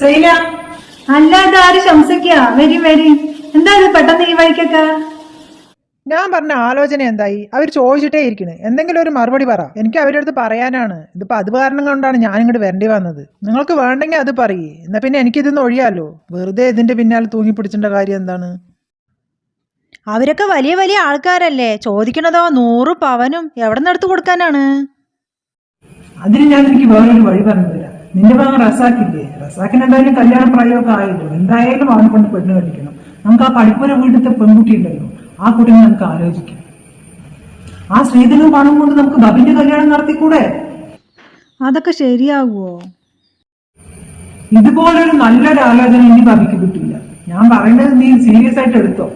സൈന അല്ലാതെ ആര് ശംസിക്കാ? വരി വരി. എന്താ ഇത് പെട്ടെന്ന് ഈ വഴിക്കൊക്കെ? ഞാൻ പറഞ്ഞ ആലോചന എന്തായി? അവർ ചോദിച്ചിട്ടേ ഇരിക്കണ്. എന്തെങ്കിലും ഒരു മറുപടി പറ. എനിക്ക് അവരുടെ അടുത്ത് പറയാനാണ്. ഇതിപ്പോ അത് കാരണം കൊണ്ടാണ് ഞാൻ ഇങ്ങോട്ട് വരേണ്ടി വന്നത്. നിങ്ങൾക്ക് വേണ്ടെങ്കിൽ അത് പറയേ. എന്നാ പിന്നെ എനിക്കിതൊന്നും ഒഴിയാലോ? വെറുതെ ഇതിന്റെ പിന്നാലെ തൂങ്ങി പിടിച്ചിട്ട കാര്യം എന്താണ്? അവരൊക്കെ വലിയ വലിയ ആൾക്കാരല്ലേ. ചോദിക്കണതോ നൂറ് പവനും എവിടെ നിന്ന് എടുത്തു കൊടുക്കാനാണ്? അതിന് ഞാൻ എനിക്ക് വേറൊരു വഴി പറഞ്ഞു തരാം. നിന്റെ ഭാഗം റസാക്കില്ലേ റസാക്കിന് എന്തായാലും കല്യാണ പ്രായമൊക്കെ ആയല്ലോ. എന്തായാലും അവനെ കൊണ്ട് പെണ്ണ് കളിക്കണം നമുക്ക് ആ പഠിപ്പുര വീട്ടിലത്തെ പെൺകുട്ടി ഉണ്ടല്ലോ. ആ കുട്ടിനെ നമുക്ക് ആലോചിക്കാം. ആ സ്ത്രീധനവും പണം കൊണ്ട് നമുക്ക് ബബിന്റെ കല്യാണം നടത്തിക്കൂടെ? അതൊക്കെ ശരിയാകുമോ ഇതുപോലൊരു നല്ലൊരു ആലോചന ഇനി ബബിക്ക് കിട്ടില്ല ഞാൻ പറയുന്നത് നീ സീരിയസ് ആയിട്ട് എടുത്തോ.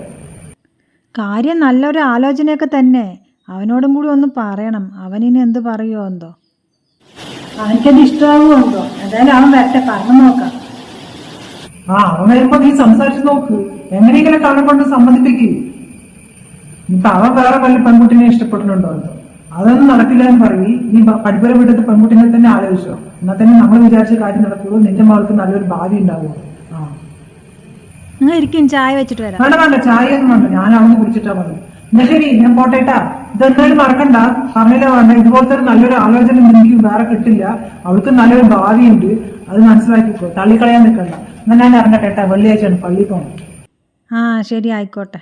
കാര്യം നല്ലൊരു ആലോചനയൊക്കെ തന്നെ. അവനോടും കൂടി ഒന്ന് പറയണം. അവനിനി എന്ത് പറയുമോ എന്തോ. അവനിക്കത് ഇഷ്ടമാകുമോ എന്തോ എന്തായാലും അവൻ വരട്ടെ പറഞ്ഞു നോക്കാം. ആ അവൻ വരുമ്പോ നീ സംസാരിച്ചു നോക്ക്. എങ്ങനെയെങ്കിലും അവനെ കൊണ്ട് സമ്മതിപ്പിക്കും? ഇപ്പൊ അവൻ വേറെ വല്ല പെൺകുട്ടിനെ ഇഷ്ടപ്പെട്ടിട്ടുണ്ടോ? അതൊന്നും നടക്കില്ല എന്ന് പറയും. നീ പഠിപ്പുര വീട്ടത്തെ പെൺകുട്ടിനെ തന്നെ ആലോചിച്ചോ. എന്നാ തന്നെ നമ്മൾ വിചാരിച്ച കാര്യം നടക്കുള്ളൂ. നിന്റെ മകൾക്ക് നല്ലൊരു ഭാവി ഉണ്ടാവുള്ളൂ. ആ. ഇരിക്കും ചായ വെച്ചിട്ട് വരാം. വേണ്ട വേണ്ട ചായ ഒന്നും വേണ്ട. ഞാൻ അവന് കുടിച്ചിട്ടാ മതി എന്നാ ശരി ഞാൻ പോട്ടേട്ടാ ഇതെന്തായാലും മറക്കണ്ട. പറഞ്ഞില്ല വേണ്ട ഇതുപോലത്തെ ഒരു നല്ലൊരു ആലോചന എനിക്ക് വേറെ കിട്ടില്ല. അവൾക്ക് നല്ലൊരു ഭാവിയുണ്ട്. അത് മനസ്സിലാക്കിക്കോ. തള്ളിക്കളയാൻ നിൽക്കണ്ട എന്നാ ഞാൻ ഇറങ്ങട്ടെ കേട്ടാ വെള്ളിയാഴ്ചയാണ് പള്ളി പോകണം ആ ശരി ആയിക്കോട്ടെ.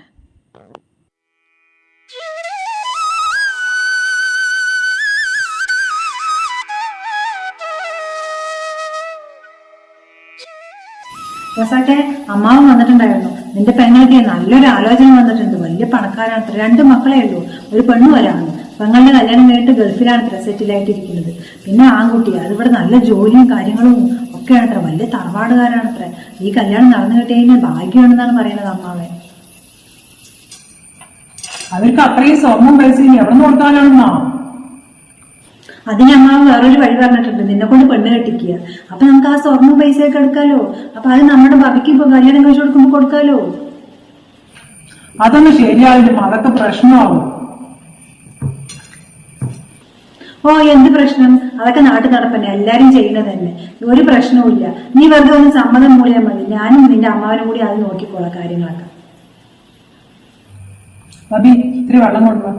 റസാക്കെ അമ്മാവൻ വന്നിട്ടുണ്ടായിരുന്നു. നിന്റെ പെങ്ങൾക്ക് നല്ലൊരു ആലോചന വന്നിട്ടുണ്ട്. വലിയ പണക്കാരാണ് അത്ര രണ്ട് മക്കളേ ഉള്ളൂ. ഒരു പെണ്ണു വരാണ് പെങ്ങളുടെ കല്യാണം കഴിഞ്ഞിട്ട് ഗൾഫിലാണ് അത്ര സെറ്റിൽ ആയിട്ടിരിക്കുന്നത് പിന്നെ ആൺകുട്ടി അതിവിടെ നല്ല ജോലിയും കാര്യങ്ങളും ഒക്കെയാണ് അത്ര വലിയ തറവാടുകാരാണ് അത്ര ഈ കല്യാണം നടന്നു കിട്ടിയതിന് ഭാഗ്യമാണെന്നാണ് പറയുന്നത് അമ്മാവൻ. അവർക്ക് അത്രയും സ്വർണം പൈസ എവിടെ കൊടുക്കാനാണെന്നാ അതിന് അമ്മാവ് വേറൊരു വഴി പറഞ്ഞിട്ടുണ്ട്. നിന്നെ കൊണ്ട് പെണ്ണ് കെട്ടിക്കുക. അപ്പൊ നമുക്ക് ആ സ്വർണ പൈസയൊക്കെ എടുക്കാലോ. അപ്പൊ അത് നമ്മുടെ ഭവിക്ക് ഇപ്പൊ കല്യാണം കഴിച്ചു കൊടുക്കുമ്പോ കൊടുക്കാലോ? അതൊന്നും ശരിയാവില്ല അതൊക്കെ പ്രശ്നമാവും. ഓ എന്ത് പ്രശ്നം? അതൊക്കെ നാട്ടു നടപ്പന്നെ എല്ലാരും ചെയ്യുന്നത് തന്നെ ഒരു പ്രശ്നവുമില്ല നീ വെറുതെ ഒന്ന് സമ്മതം മൂലിയാൽ മതി. ഞാനും നിന്റെ അമ്മാവനും കൂടി അത് നോക്കിക്കോളാം കാര്യങ്ങളൊക്കെ. ബബി ഇത്തിരി വെള്ളം കൊണ്ടുവാ.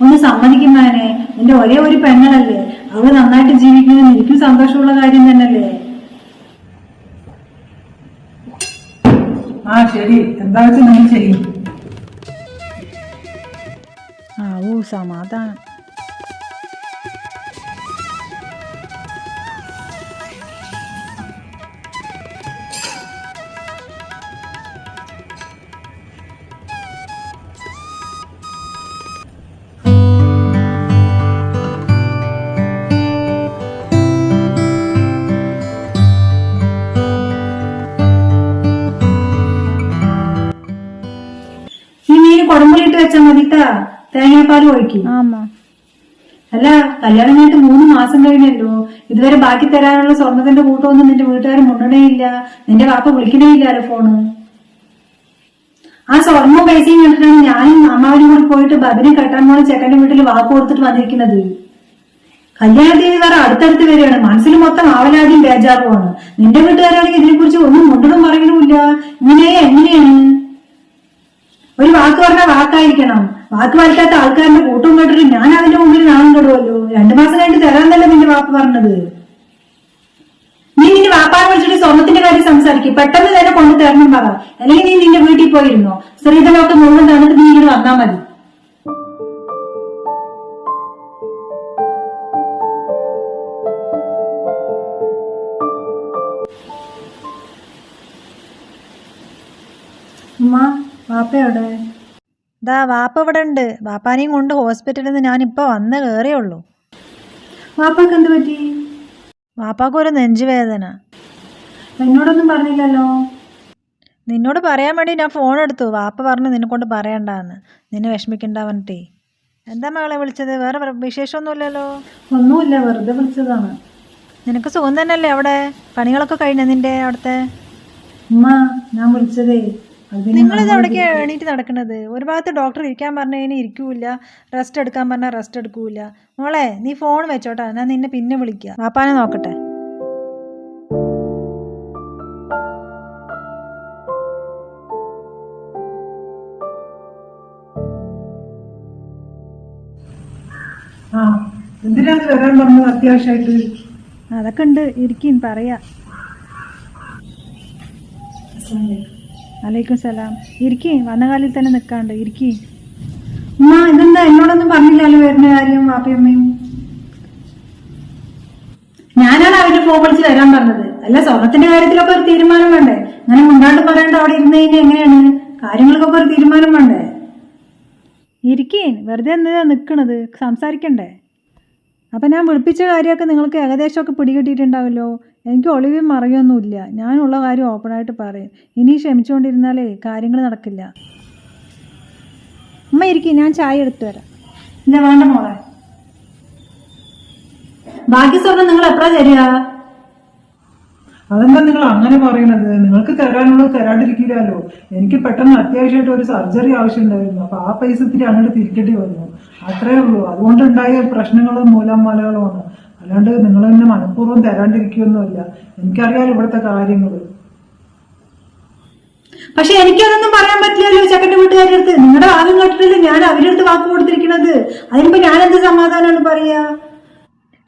ഒന്ന് സമ്മതിക്കുന്നവനെ നിന്റെ ഒരേ ഒരു പെങ്ങളല്ലേ അവൾ നന്നായിട്ട് ജീവിക്കുന്നത് എനിക്കും സന്തോഷമുള്ള കാര്യം തന്നെയല്ലേ? ആ ശരി. എന്താ വെച്ചാൽ ചെയ്യും. ആ ഓ സമാധാനം. വെച്ചാൽ മതിട്ടാ. തേങ്ങാപ്പാൽ ഒഴിക്കും. ആമാ. അല്ല കല്യാണം കഴിഞ്ഞിട്ട് മൂന്ന് മാസം കഴിഞ്ഞല്ലോ. ഇതുവരെ ബാക്കി തരാനുള്ള സ്വർണത്തിന്റെ കൂട്ടമൊന്നും നിന്റെ വീട്ടുകാർ മുണ്ടണേ ഇല്ല നിന്റെ വാപ്പ വിളിക്കണേ ഇല്ലല്ലോ ഫോണ്? ആ സ്വർണവും പൈസയും കണ്ടിട്ടാണ് ഞാനും അമ്മാവനും കൂടി പോയിട്ട് ബബിനെ കെട്ടാൻ പോണ ചെക്കന്റെ വീട്ടിൽ വാക്ക് കൊടുത്തിട്ട് വന്നിരിക്കുന്നത്. കല്യാണ തീയതി വേറെ അടുത്തടുത്ത് വരികയാണ്. മനസ്സിൽ മൊത്തം ആവലാദ്യം ബേജാറുമാണ്. നിന്റെ വീട്ടുകാരാണെങ്കിൽ ഇതിനെക്കുറിച്ച് ഒന്നും മുണ്ടണം പറയണമില്ല. ഇങ്ങനെ എങ്ങനെയാണ്? ഒരു വാക്ക് പറഞ്ഞ വാക്കായിരിക്കണം. വാക്ക് പാലിക്കാത്ത ആൾക്കാരുടെ കൂട്ടം കേട്ടിട്ട് ഞാൻ അതിന്റെ മുമ്പിൽ നാണം കെടുവല്ലോ? രണ്ടു മാസം കഴിഞ്ഞിട്ട് തരാന്നല്ലേ നിന്റെ വാപ്പ് പറഞ്ഞത്? നീ നിന്റെ വാപ്പാനെ വിളിച്ചിട്ട് സ്വർണത്തിന്റെ കാര്യം സംസാരിക്കും. പെട്ടെന്ന് തന്നെ കൊണ്ടു തരണം പറ. അല്ലെങ്കിൽ നീ നിന്റെ വീട്ടിൽ പോയിരുന്നോ? സ്ത്രീധനമൊക്കെ മുഴുവൻ തന്നിട്ട് നീ ഇങ്ങനെ വന്നാ മതി. ഉമ്മ. വാപ്പയോടെ ദാ വാപ്പ ഇവിടെ ഉണ്ട്. വാപ്പാനെയും കൊണ്ട് ഹോസ്പിറ്റലിൽ നിന്ന് ഞാനിപ്പോൾ വന്ന് കയറിയേ ഉള്ളൂ. വാപ്പാക്ക് എന്ത് പറ്റി? വാപ്പാക്ക് ഒരു നെഞ്ചുവേദന. എന്നോടൊന്നും പറഞ്ഞില്ലല്ലോ. നിന്നോട് പറയാൻ വേണ്ടി ഞാൻ ഫോൺ എടുത്തു. വാപ്പ പറഞ്ഞു നിന്നെ കൊണ്ട് പറയണ്ടെന്ന്. നിന്നെ വിഷമിക്കണ്ട പറഞ്ഞിട്ടേ. എന്താ മകളെ വിളിച്ചത്? വേറെ വിശേഷമൊന്നുമില്ലല്ലോ? ഒന്നുമില്ല വെറുതെ വിളിച്ചതാണ്. നിനക്ക് സുഖം തന്നെയല്ലേ അവിടെ? പണികളൊക്കെ കഴിഞ്ഞ നിന്റെ അവിടുത്തെ? ഉമ്മ ഞാൻ വിളിച്ചതേ. നിങ്ങളിത് അവിടേക്കാണ് എണീറ്റ് നടക്കുന്നത്? ഒരു ഭാഗത്ത് ഡോക്ടർ ഇരിക്കാൻ പറഞ്ഞു കഴിഞ്ഞാൽ ഇരിക്കൂല റെസ്റ്റ് എടുക്കാൻ പറഞ്ഞാൽ റെസ്റ്റ് എടുക്കൂല മോളെ നീ ഫോൺ വെച്ചോട്ടാ. ഞാൻ നിന്നെ പിന്നെ വിളിക്കാം. വാപ്പാനെ നോക്കട്ടെ. എന്തിനാണ് വരാൻ പറഞ്ഞത് അത്യാവശ്യമായിട്ട് അതൊക്കെ ഉണ്ട്. ഇരിക്കും പറയാ. അലൈക്കും സലാം ഇരിക്കേ വന്ന കാലിൽ തന്നെ നിൽക്കാണ്ട് ഇരിക്കേ. ഉമ്മ ഇതെന്താ? എന്നോടൊന്നും പറഞ്ഞില്ലല്ലോ വരുന്ന കാര്യം വാപ്പയമ്മയും. ഞാനാണ് അവരുടെ ഫോൺ വിളിച്ച് വരാൻ പറഞ്ഞത്. അല്ല സ്വർണത്തിന്റെ കാര്യത്തിലൊക്കെ ഒരു തീരുമാനം വേണ്ടേ? അങ്ങനെ മുണ്ടാണ്ട് പറയണ്ട അവിടെ ഇരുന്ന് കഴിഞ്ഞാൽ എങ്ങനെയാണ്? കാര്യങ്ങൾക്കൊക്കെ ഒരു തീരുമാനം വേണ്ടേ? ഇരിക്കേൻ വെറുതെ എന്താ നിൽക്കണത് സംസാരിക്കണ്ടേ? അപ്പം ഞാൻ വിളിപ്പിച്ച കാര്യമൊക്കെ നിങ്ങൾക്ക് ഏകദേശമൊക്കെ പിടികിട്ടിയിട്ടുണ്ടാവുമല്ലോ എനിക്ക് ഒളിവും മറിയൊന്നുമില്ല. ഞാനുള്ള കാര്യം ഓപ്പണായിട്ട് പറയും. ഇനി ക്ഷമിച്ചുകൊണ്ടിരുന്നാലേ കാര്യങ്ങൾ നടക്കില്ല. അമ്മ ഇരിക്കും ഞാൻ ചായ എടുത്തു തരാം ഇല്ല വേണ്ട മോളെ. ബാക്കി സ്വർണം നിങ്ങൾ എപ്പോഴാ തരിക? അതെന്താ നിങ്ങൾ അങ്ങനെ പറയണത് നിങ്ങൾക്ക് തരാനുള്ളത് തരാണ്ടിരിക്കില്ലല്ലോ. എനിക്ക് പെട്ടെന്ന് അത്യാവശ്യമായിട്ട് ഒരു സർജറി ആവശ്യമുണ്ടായിരുന്നു. അപ്പൊ ആ പൈസ ഇത്തിരി അങ്ങോട്ട് തിരിക്കേണ്ടി വന്നു. അത്രേ ഉള്ളൂ. അതുകൊണ്ടുണ്ടായ പ്രശ്നങ്ങളും മൂലമാലകളുമാണ് അല്ലാണ്ട് നിങ്ങൾ തന്നെ മനഃപൂർവം തരാണ്ടിരിക്കുകയൊന്നുമില്ല എനിക്കറിയാലോ ഇവിടുത്തെ കാര്യങ്ങൾ. പക്ഷെ എനിക്കതൊന്നും പറയാൻ പറ്റില്ലല്ലോ ചെക്കന്റെ വീട്ടുകാരുടെ അടുത്ത്. നിങ്ങളുടെ വാദം കേട്ടിട്ടില്ല ഞാൻ അവരുടെ അടുത്ത് വാക്ക് കൊടുത്തിരിക്കുന്നത്? അതിനിപ്പോ ഞാൻ എന്ത് സമാധാനമാണ് പറയാ?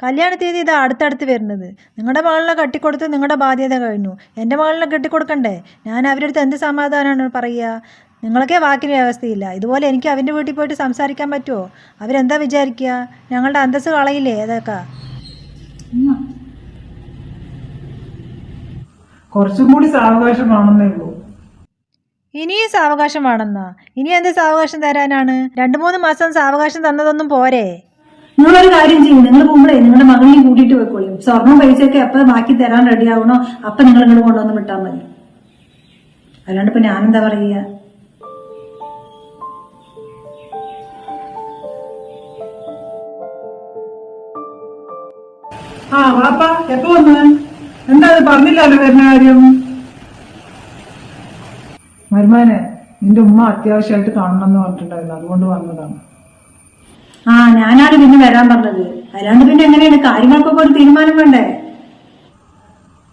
കല്യാണ തീയതി ഇതാ അടുത്തടുത്ത് വരുന്നത്. നിങ്ങളുടെ മകളിനെ കെട്ടിക്കൊടുത്ത് നിങ്ങളുടെ ബാധ്യത കഴിഞ്ഞു. എന്റെ മകളിനെ കെട്ടിക്കൊടുക്കണ്ടേ? ഞാൻ അവരുടെ അടുത്ത് എന്ത് സമാധാനമാണ് പറയുക? നിങ്ങളൊക്കെ വാക്കിന് വ്യവസ്ഥയില്ല. ഇതുപോലെ എനിക്ക് അവന്റെ വീട്ടിൽ പോയിട്ട് സംസാരിക്കാൻ പറ്റുമോ അവരെന്താ വിചാരിക്കുക ഞങ്ങളുടെ അന്തസ് കളയില്ലേ ഏതൊക്കെ? കുറച്ചും കൂടി സാവകാശം വേണമെന്നേ ഉള്ളൂ. ഇനിയും സാവകാശം വേണമെന്നാ? ഇനി എന്ത് സാവകാശം തരാനാണ്? രണ്ടു മൂന്ന് മാസം സാവകാശം തന്നതൊന്നും പോരെ? നിങ്ങളൊരു കാര്യം ചെയ്യും. നിങ്ങൾ പോകുമ്പോഴേ നിങ്ങളുടെ മകനെയും കൂട്ടിയിട്ട് പോയിക്കോളും. സ്വർണം പൈസയൊക്കെ എപ്പോ ബാക്കി തരാൻ റെഡി ആവണോ? അപ്പൊ നിങ്ങൾ ഇങ്ങോട്ട് കൊണ്ടുവന്ന് വിട്ടാൽ മതി. അല്ലാണ്ട് ഇപ്പൊ ഞാനെന്താ പറയുക ആ വാപ്പ എപ്പോ വന്ന്? എന്താ അത് പറഞ്ഞില്ലല്ലോ വരുന്ന കാര്യം. മരുമാനെ നിന്റെ ഉമ്മ അത്യാവശ്യമായിട്ട് കാണണം എന്ന് പറഞ്ഞിട്ടുണ്ടായിരുന്നു. അതുകൊണ്ട് വന്നതാണ്. ആ ഞാനാണ് പിന്നെ വരാൻ പറഞ്ഞത്. അല്ലാണ്ട് പിന്നെ എങ്ങനെയാണ്? കാര്യങ്ങൾക്കൊക്കെ ഒരു തീരുമാനം വേണ്ടേ?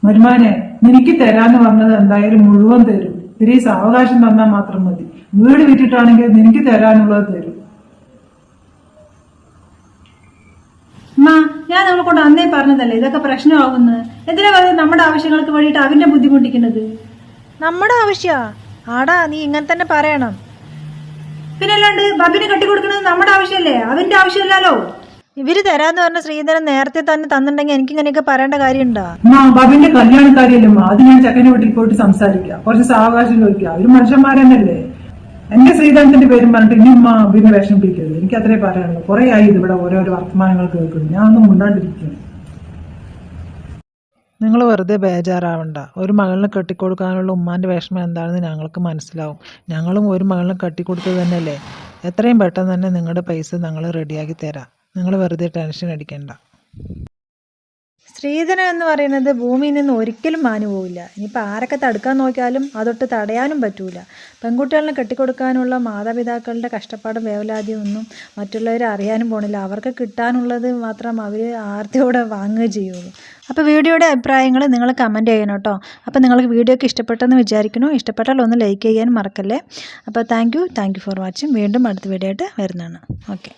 മരുമാനെ നിനക്ക് തരാന്ന് പറഞ്ഞത് എന്തായാലും മുഴുവൻ തരും. തിരീസ് അവകാശം തന്നാൽ മാത്രം മതി. വീട് വിറ്റിട്ടാണെങ്കിൽ നിനക്ക് തരാനുള്ളത് തരും. ഞാൻ നമ്മളെ കൊണ്ട് അന്നേ പറഞ്ഞതല്ലേ? ഇതൊക്കെ പ്രശ്നമാകുന്നു. എന്തിനാ പറയുന്നത് നമ്മുടെ ആവശ്യങ്ങൾക്ക് വേണ്ടിയിട്ട് അവന്റെ ബുദ്ധിമുട്ടിക്കുന്നത്? നമ്മുടെ ആവശ്യ? ആടാ നീ ഇങ്ങനെ തന്നെ പറയണം. പിന്നെ അല്ലാണ്ട് ബബിന് കെട്ടിക്കൊടുക്കുന്നത് നമ്മുടെ ആവശ്യമല്ലേ? അവന്റെ ആവശ്യമില്ലല്ലോ. ഇവർ തരാന്ന് പറഞ്ഞ ശ്രീധരൻ നേരത്തെ തന്നെ തന്നിട്ടുണ്ടെങ്കിൽ എനിക്ക് ഇങ്ങനെയൊക്കെ പറയേണ്ട കാര്യമുണ്ടോ? ബബിന്റെ ബാബിന്റെ കല്യാണക്കാരിയല്ലേ അത് ഞാൻ ചെക്കനെ വീട്ടിൽ പോയിട്ട് സംസാരിക്കാം. കുറച്ച് സാവകാശം ചോദിക്കുക അവർ മനുഷ്യന്മാരെന്നല്ലേ? എന്റെ ശ്രീധരത്തിന്റെ പേരും പറഞ്ഞിട്ട് ഇനി ഉമ്മ അബിനെ വിഷമിപ്പിക്കരുത്. എനിക്ക് അത്രേ പറയാനുള്ളൂ. കുറെ ആയി ഇവിടെ ഓരോരോ വർത്തമാനങ്ങൾ കേൾക്കുന്നു. ഞാൻ ഒന്നും മുണ്ടാണ്ടിരിക്കുന്നു. നിങ്ങൾ വെറുതെ ബേജാറാവണ്ട. ഒരു മകളിനെ കെട്ടിക്കൊടുക്കാനുള്ള ഉമ്മാന്റെ വിഷമം എന്താണെന്ന് ഞങ്ങൾക്ക് മനസ്സിലാവും. ഞങ്ങളും ഒരു മകളിനെ കെട്ടിക്കൊടുത്തത് തന്നെയല്ലേ? എത്രയും പെട്ടെന്ന് തന്നെ നിങ്ങളുടെ പൈസ ഞങ്ങൾ റെഡിയാക്കി തരാം. നിങ്ങൾ വെറുതെ ടെൻഷൻ അടിക്കണ്ട. ശ്രീധരൻ എന്ന് പറയുന്നത് ഭൂമിയിൽ നിന്ന് ഒരിക്കലും മാനു പോവില്ല. ഇനിയിപ്പോൾ ആരൊക്കെ തടുക്കാൻ നോക്കിയാലും അതൊട്ട് തടയാനും പറ്റൂല. പെൺകുട്ടികളെ കെട്ടിക്കൊടുക്കാനുള്ള മാതാപിതാക്കളുടെ കഷ്ടപ്പാടും വേവലാതിയും ഒന്നും മറ്റുള്ളവർ അറിയാനും പോണില്ല. അവർക്ക് കിട്ടാനുള്ളത് മാത്രം അവർ ആർത്തിയോടെ വാങ്ങുകയും ചെയ്യുള്ളൂ. അപ്പോൾ വീഡിയോയുടെ അഭിപ്രായങ്ങൾ നിങ്ങൾ കമന്റ് ചെയ്യണം കേട്ടോ. അപ്പോൾ നിങ്ങൾക്ക് വീഡിയോ ഒക്കെ ഇഷ്ടപ്പെട്ടെന്ന് വിചാരിക്കണോ ഇഷ്ടപ്പെട്ടാൽ ഒന്ന് ലൈക്ക് ചെയ്യാൻ മറക്കല്ലേ. അപ്പോൾ thank you thank you for watching വീണ്ടും അടുത്ത വീഡിയോ ആയിട്ട് വരുന്നതാണ്. ഓക്കെ